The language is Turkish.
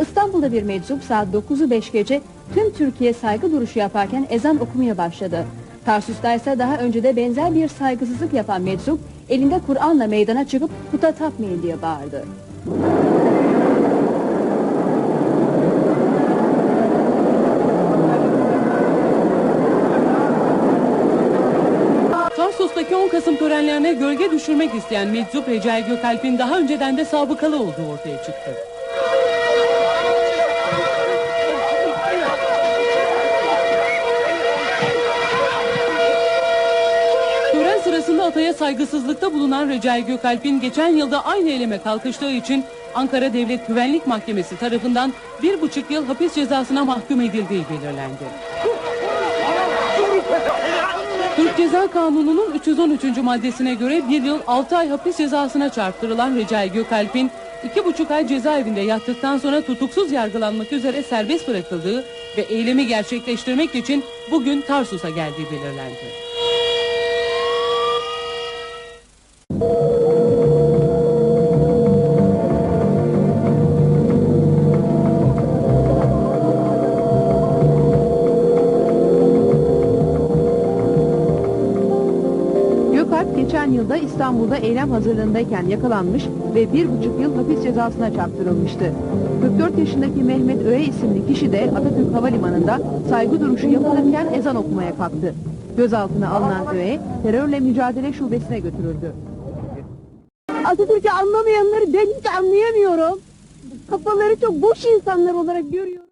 İstanbul'da bir meczup saat 9'u 5 gece tüm Türkiye saygı duruşu yaparken ezan okumaya başladı. Tarsus'ta ise daha önce de benzer bir saygısızlık yapan meczup elinde Kur'an'la meydana çıkıp puta tapmayın diye bağırdı. Tarsus'taki 10 Kasım törenlerine gölge düşürmek isteyen meczup Recai Gökalp'in daha önceden de sabıkalı olduğu ortaya çıktı. Sırasında ataya saygısızlıkta bulunan Recai Gökalp'in geçen yılda aynı eyleme kalkıştığı için Ankara Devlet Güvenlik Mahkemesi tarafından bir buçuk yıl hapis cezasına mahkum edildiği belirlendi. Türk Ceza Kanunu'nun 313. maddesine göre bir yıl 6 ay hapis cezasına çarptırılan Recai Gökalp'in iki buçuk ay cezaevinde yattıktan sonra tutuksuz yargılanmak üzere serbest bırakıldığı ve eylemi gerçekleştirmek için bugün Tarsus'a geldiği belirlendi. Gökalp geçen yılda İstanbul'da eylem hazırlığındayken yakalanmış ve bir buçuk yıl hapis cezasına çarptırılmıştı. 44 yaşındaki Mehmet Öğe isimli kişi de Atatürk Havalimanı'nda saygı duruşu yapılırken ezan okumaya kalktı. Gözaltına alınan Öğe terörle mücadele şubesine götürüldü. Atatürk'ü anlamayanları ben hiç anlayamıyorum. Kafaları çok boş insanlar olarak görüyorum.